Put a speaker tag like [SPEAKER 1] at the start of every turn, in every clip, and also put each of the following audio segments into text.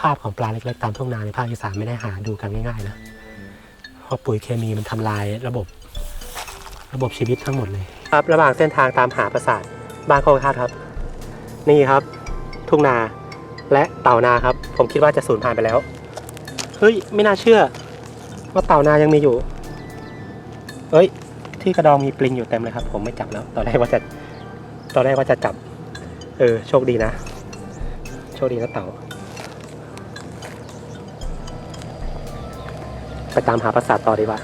[SPEAKER 1] ภาพของปลาเล็กๆ ตามทุ่งนาในภาคอีสานไม่ได้หาดูกันง่ายๆนะเพราะปุ๋ยเคมีมันทำลายระบบ ระบบชีวิตทั้งหมดเลย ครับระหว่างเส้นทางตามหาปราสาทบ้านโคกคาดครับ นี่ครับ ทุ่งนาและเต่านาครับ ผมคิดว่าจะสูญพันธุ์ไปแล้วเฮ้ยไม่น่าเชื่อ ว่าเต่านายังมีอยู่เอ้ย ที่กระดองมีปลิงอยู่เต็มเลยครับ ผมไม่จับแล้ว ตอนแรกว่าจะตอนแรกว่าจะจับ เออโชคดีนะ โชคดีนะเต่า ไปตามหาปราสาทต่อดีกว่า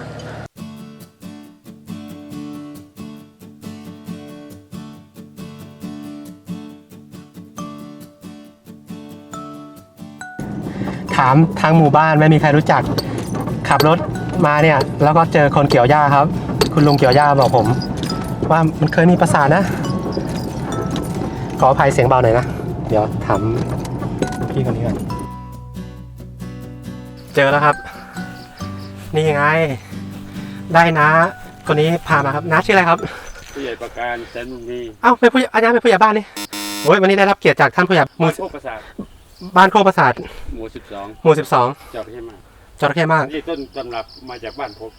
[SPEAKER 1] ถามทางหมู่บ้านไม่มีใครรู้จัก ขับรถมาเนี่ย แล้วก็เจอคนเกี่ยวหญ้าครับ คุณลุงเกี่ยวหญ้าบอกผม ว่ามันเคยมีปราสาทนะ ขออภัยเสียงเบาหน่อยนะ เดี๋ยวถามพี่คนนี้ก่อนเจอแล้วครับ นี่ไง ได้นะ คนนี้พามาครับน้าชื่ออะไรครับ
[SPEAKER 2] ผู้ใหญ่ประการแสนมุงมี
[SPEAKER 1] เอ้าเป็นผู้ใหญ่อาจารย์เป็นผู้ใหญ่บ้านนี่โอ้ยวันนี้ได้รับเกียรติจากท่านผู้ใหญ่ห
[SPEAKER 2] หมู่
[SPEAKER 1] มู่
[SPEAKER 2] พวกประสาท
[SPEAKER 1] บ้านโคกประสาท
[SPEAKER 2] หมู่สิบสอง
[SPEAKER 1] หมู่สิบสอง
[SPEAKER 2] จอบใช่ไหม
[SPEAKER 1] จระเข้มาก
[SPEAKER 2] นี่ต้นตำรับมาจากบ้านผม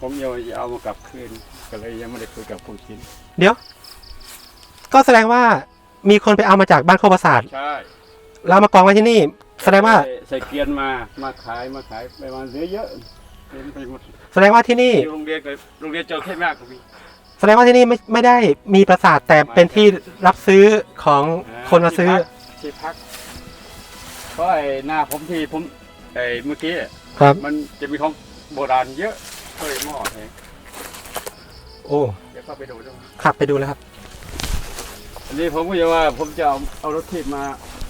[SPEAKER 2] ผมยังจะเอามากลับคืน ก็เลยยังไม่ได้คุยกับผู้ชิ้น
[SPEAKER 1] เดี๋ยว ก็แสดงว่ามีคนไปเอามาจากบ้านโคกประสาท
[SPEAKER 2] ใช่
[SPEAKER 1] แล้วมากองไว้ที่นี่ แสดงว่า
[SPEAKER 2] ใส่ใส่เกียนมามาขายมาขายไปมาเหลือเยอะ เต็มไปหมด
[SPEAKER 1] แสดงว่าที่นี่
[SPEAKER 2] ที่โรงเรียนก็โรงเรียนจระเข้มากก็มี
[SPEAKER 1] แสดงว่าที่นี่ไม่ไม่ได้มีปราสาทแต่เป็นที่รับซื้อของคนมาซื้อ
[SPEAKER 2] ที่พักเพราะไอ้หน้าผมที่ผมไอ้เมื่อกี้
[SPEAKER 1] ครับ
[SPEAKER 2] มันจะมีของโบราณเยอะเคยหม้อแหง
[SPEAKER 1] โอ้
[SPEAKER 2] เดี๋ยวเข้าไปดูด้วย
[SPEAKER 1] ขับไปดูแล้วครับ
[SPEAKER 2] อันนี้ผมก็จะว่าผมจะเอาเอารถทีบมา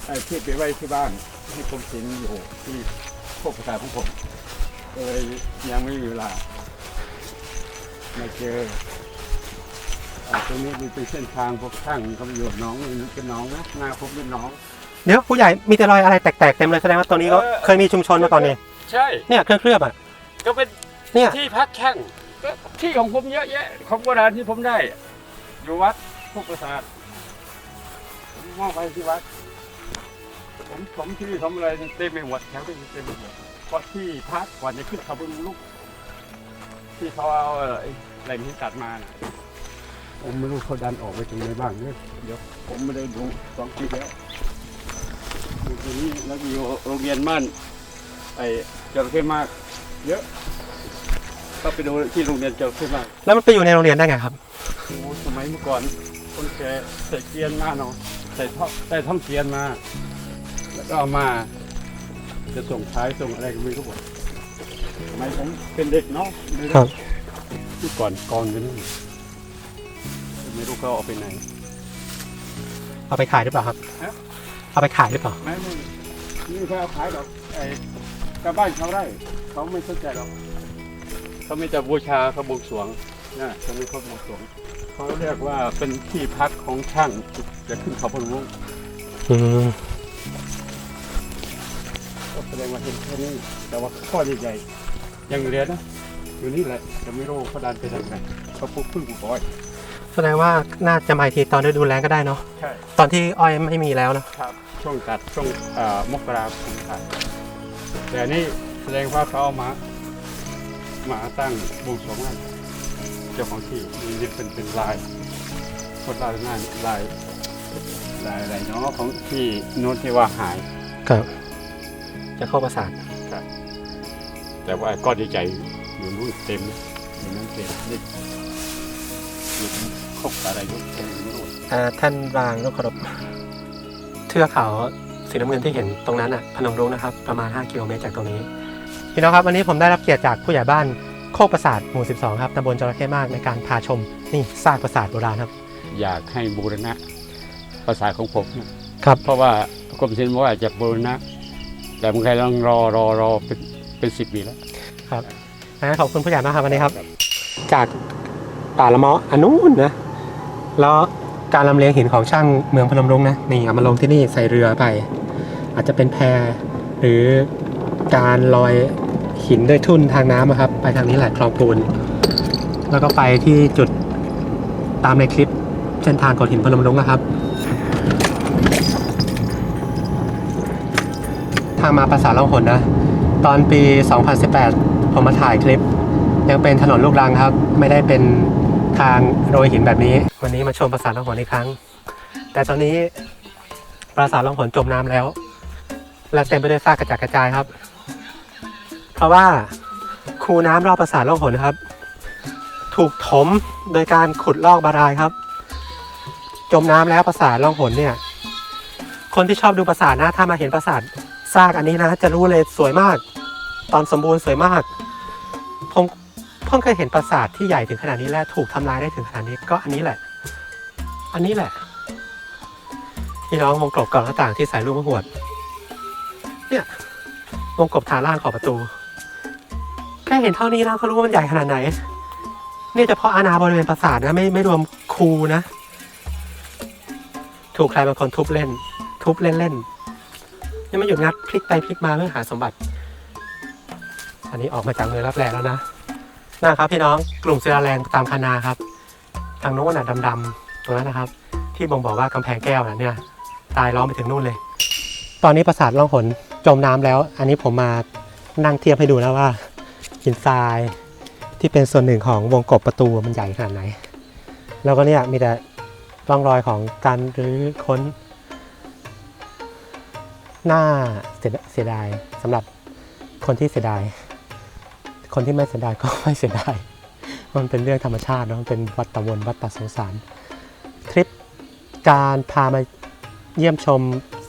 [SPEAKER 2] ไอ้ทีบไปไว้ที่บ้านให้ผมสินอยู่ที่พวกประสาทของผมก็ เลยยังไม่มีเวลามาเจออ่าตรงนี้มันเป็นเส้นทางพวกช่างเขาอยู่กับน้องนี่เป็นน้องนะหน้าผมเป็นน้อง
[SPEAKER 1] เดี๋ยวผู้ใหญ่มีแต่รอยอะไรแตกๆเต็มเลยแสดงว่าตรงนี้ก็
[SPEAKER 2] เออ
[SPEAKER 1] เคยมีชุมชนมาก่อนนี่
[SPEAKER 2] ใช่
[SPEAKER 1] เนี่ยเครื่องเคลือบอะ
[SPEAKER 2] ก็เป็น
[SPEAKER 1] เนี่ย
[SPEAKER 2] ที่พักช่างก็ที่ของผมเยอะแยะ ของโบราณที่ผมได้ อยู่วัดพวกประสาทผมมอบไปที่วัด ผมผมที่ทำอะไรเต็มไปหมดแถวนี้เต็มไปหมด เพราะที่พักก่อนจะขึ้นเขาบนลุกที่เขาเอาไอ้แหล่งที่ตัดมาน่ะผมไม่รู้เขาดันออกไปตรงไหนบ้างเนี่ยเดี๋ยวผมไม่ได้ดูสองปีแล้วอยู่ตรงนี้แล้วก็อยู่โรงเรียนบ้านไอ้จระเข้มากเยอะก็ไปดูที่โรงเรียนจระเข้มาก
[SPEAKER 1] แล้วมันไปอยู่ในโรงเรียนได้ไงครับ
[SPEAKER 2] โอ้สมัยเมื่อก่อนคนแก่ใส่เกียนมาเนาะใส่ท่อใส่ท่องเกียนมา แล้วก็เอามา จะส่งท้ายส่งอะไรก็ไม่รู้หมดสมัยผมเป็นเด็กเนาะไม่
[SPEAKER 1] ครับ
[SPEAKER 2] ที่ก่อนกองอยู่นี่ไม่รู้เขาเอาไปไหน
[SPEAKER 1] เอาไปขายหรือเปล่าครับ
[SPEAKER 2] ฮะ
[SPEAKER 1] เอาไปขายหรือเปล่า
[SPEAKER 2] ไม่ไม่นี่เขาเอาขายหรอกไอ้ชาวบ้านชาวไร่เขาไม่สนใจหรอกเขาไม่จะบูชาเขาบวงสรวงนะเขาไม่เขาบวงสรวงเขาเรียกว่าเป็นที่พักของช่างจะขึ้นเขาพนมรุ้ง
[SPEAKER 1] อืม
[SPEAKER 2] ก็แสด งว่าเห็นแค่นี้แต่ว่าข้อใหญ่ๆยังเหลือนะอยู่นี่แหละจะไม่รู้เขาดันไปทางไหนเขาปลูกพึ่งปลูกอ้อย
[SPEAKER 1] แสดงว่าน่าจะมาอีกทีตอนฤดูแล้งก็ได้เนาะ
[SPEAKER 2] ใช่
[SPEAKER 1] ตอนที่อ้อยไม่มีแล้วเนาะ
[SPEAKER 2] ครับ ช่วงตัดช่วงเอ่อมกราคมตัดแต่อันนี่แสดงว่าเขาเอามามาตั้งบวงสรวงให้เจ้าของที่มีเป็นเป็นลายคนลายงานลายลายอะไรเนาะของที่โน้นที่ว่าหาย
[SPEAKER 1] ครับ จะเข้าประสาท
[SPEAKER 2] แต่ว่าก้อนใหญ่ๆอยู่นู่นเต็มอยู่นั่นเต็มนี่อยู่คบอะไรอยู่เต็มอยู่นู่น
[SPEAKER 1] อ่าท่านวางนกเคารพเทือกเขาสีน้ำเงินที่เห็นตรงนั้นอะพนมรุ้งนะครับ ประมาณ 5 กิโลเมตรจากตรงนี้ พี่น้องครับวันนี้ผมได้รับเกียรติจากผู้ใหญ่บ้านโคกประสาทหมู่ 12 ครับตำบลจระเข้มากในการพาชม นี่ซากประสาทโบราณครับ
[SPEAKER 2] อยากให้บูรณะภาษาของผมครับ เพราะว่ากรมศิลป์บอกว่าจะบูรณะ แต่เมืองไทยต้องรอรอรอเป็นเป็นสิบปีแล้ว
[SPEAKER 1] ครับงั้นขอบคุณผู้ใหญ่มากครับวันนี้ครับ จากป่าละเมาะอันนู้นนะ แล้วการลำเลียงหินของช่างเมืองพนมรุ้งนะนี่เอามาลงที่นี่ใส่เรือไป อาจจะเป็นแพหรือการลอยหินด้วยทุ่นทางน้ำอะครับ ไปทางนี้แหละคลองปูน แล้วก็ไปที่จุดตามในคลิปเส้นทางโขดหินพนมรุ้งนะครับ ทางมาปราสาล่องหนนะ ตอนปี 2018 ผมมาถ่ายคลิป ยังเป็นถนนลูกรังครับ ไม่ได้เป็นทางโรยหินแบบนี้ วันนี้มาชมปราสาทล่องหนอีกครั้ง แต่ตอนนี้ปราสาทล่องหนจมน้ำแล้ว และเต็มไปด้วยซากกระจัดกระจายครับ เพราะว่าคูน้ำรอบปราสาทล่องหนครับ ถูกถมโดยการขุดลอกบาดาลครับ จมน้ำแล้วปราสาทล่องหนเนี่ย คนที่ชอบดูปราสาทนะถ้ามาเห็นปราสาท ซากอันนี้นะ จะรู้เลยสวยมาก ตอนสมบูรณ์สวยมาก ผมเพิ่งเคยเห็นปราสาทที่ใหญ่ถึงขนาดนี้และถูกทำลายได้ถึงขนาดนี้ก็อันนี้แหละ อันนี้แหละพี่น้องวงกบกรอบหน้าต่างที่ใส่ลูกมะหวด เนี่ยวงกบฐานล่างขอบประตูแค่เห็นเท่านี้แล้วก็รู้ว่ามันใหญ่ขนาดไหนนี่เฉพาะอาณาบริเวณปราสาทนะไม่ไม่รวมคูนะ ถูกใครบางคนทุบเล่น ทุบเล่นเล่น ยังไม่หยุดงัดพลิกไปพลิกมาเพื่อหาสมบัติ อันนี้ออกมาจากเมืองรับแลแล้วนะนะครับพี่น้องกลุ่มศิลาแรงตามคานาครับ ทางโน้นน่ะดำๆตรงนั้นนะครับ ที่บ่งบอกว่ากำแพงแก้วน่ะเนี่ยตายล้อมไปถึงนู่นเลย ตอนนี้ปราสาทล่องหนจมน้ำแล้ว อันนี้ผมมานั่งเทียบให้ดูแล้วว่าหินทรายที่เป็นส่วนหนึ่งของวงกบประตูมันใหญ่ขนาดไหน แล้วก็เนี่ยมีแต่ร่องรอยของการรื้อค้น น้าเสียดายสำหรับคนที่เสียดาย คนที่ไม่เสียดายก็ไม่เสียดาย มันเป็นเรื่องธรรมชาติเนอะมันเป็นวัฏวนวัฏสงสาร ทริปการพามาเยี่ยมชม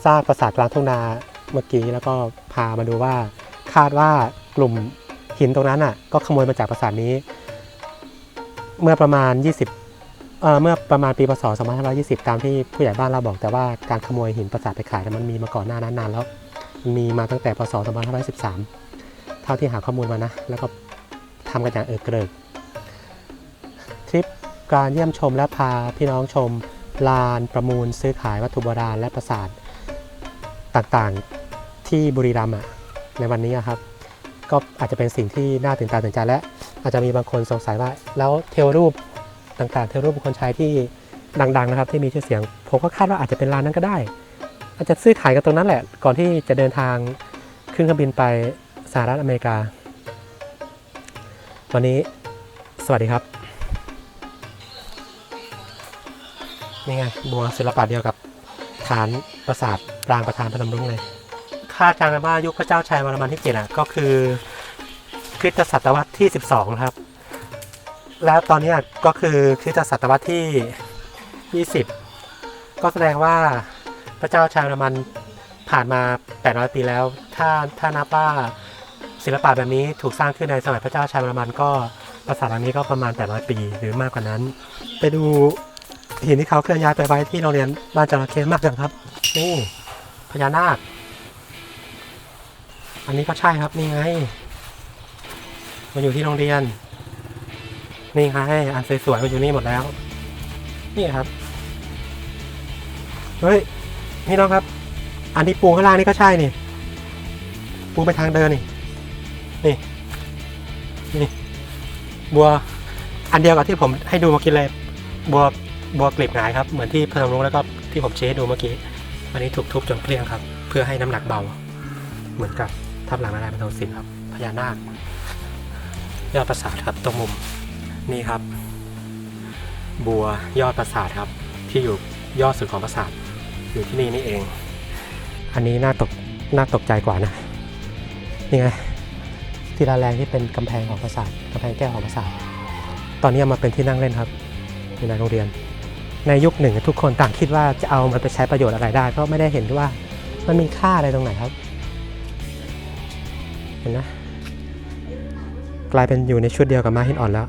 [SPEAKER 1] ซากปราสาทกลางทุ่งนาเมื่อกี้แล้วก็พามาดูว่า คาดว่ากลุ่มหินตรงนั้นอะก็ขโมยมาจากปราสาทนี้ เมื่อประมาณ 20 เมื่อประมาณปีพศ 2520 ตามที่ผู้ใหญ่บ้านเราบอกแต่ว่าการขโมยหินปราสาทไปขายมันมีมาก่อนหน้านั้นนานแล้ว มีมาตั้งแต่พศ 2513 เท่าที่หาข้อมูลมานะ แล้วก็ทำกันอย่างเอิกเกริกทริปการเยี่ยมชมและพาพี่น้องชม ลานประมูลซื้อขายวัตถุโบราณและปราสาทต่างๆที่บุรีรัมย์ในวันนี้ครับ ก็อาจจะเป็นสิ่งที่น่าตื่นตาตื่นใจและอาจจะมีบางคนสงสัยว่า แล้วเทวรูป ต่างๆเทวรูปบุคคลชายที่ดังๆนะครับที่มีชื่อเสียง ผมก็คาดว่าอาจจะเป็นร้านนั้นก็ได้ อาจจะซื้อขายกันตรงนั้นแหละ ก่อนที่จะเดินทางขึ้นเครื่องบินไปสหรัฐอเมริกา วันนี้สวัสดีครับนี่ไงบัวศิลปะเดียวกับฐานปราสาทปรางประธานพนมรุ้งเลยคาดการณ์ว่ายุคพระเจ้าชัยวรมันที่เจ็ดอะก็คือคริสตศตวรรษที่ 12 ครับ แล้วตอนนี้ก็คือคริสตศตวรรษที่ 20 ก็แสดงว่าพระเจ้าชัยวรมันผ่านมา 800 ปีแล้ว ถ้าถ้านับว่าศิลปะแบบนี้ถูกสร้างขึ้นในสมัยพระเจ้าชัยวรมันก็ปราสาทหลังนี้ก็ประมาณ 800 ปีหรือมากกว่านั้น ไปดูหินที่เขาเคลื่อนย้ายไปไว้ที่โรงเรียนบ้านจระเข้มากจังครับ นี่พญานาค อันนี้ก็ใช่ครับนี่ไงมาอยู่ที่โรงเรียน นี่ไงอันสวยๆมาอยู่นี่หมดแล้ว นี่ครับ เฮ้ยพี่น้องครับ อันที่ปูข้างล่างนี่ก็ใช่นี่ ปูไปทางเดินนี่ นี่ นี่ บัว อันเดียวกับที่ผมให้ดูเมื่อกี้เลย บัว บัวกลีบหงายครับ เหมือนที่พนมรุ้งแล้วก็ที่ผมเช็ดดูเมื่อกี้อันนี้ถูกทุบจนเกลี้ยงครับ เพื่อให้น้ำหนักเบา เหมือนกับทับหลังนารายณ์บรรทศิลป์ครับ พญานาคยอดปราสาทครับตรงมุม นี่ครับ บัวยอดปราสาทครับ ที่อยู่ยอดสุดของปราสาทอยู่ที่นี่นี่เอง อันนี้น่าตกน่าตกใจกว่านะนี่ไงทีละแรงที่เป็นกำแพงของปราสาทกำแพงแก้วของปราสาทตอนนี้เอามาเป็นที่นั่งเล่นครับอยู่ในโรงเรียน ในยุคหนึ่งทุกคนต่างคิดว่าจะเอามันไปใช้ประโยชน์อะไรได้ เพราะไม่ได้เห็นว่ามันมีค่าอะไรตรงไหนครับ เห็นนะกลายเป็นอยู่ในชุดเดียวกับม้าหินอ่อนแล้ว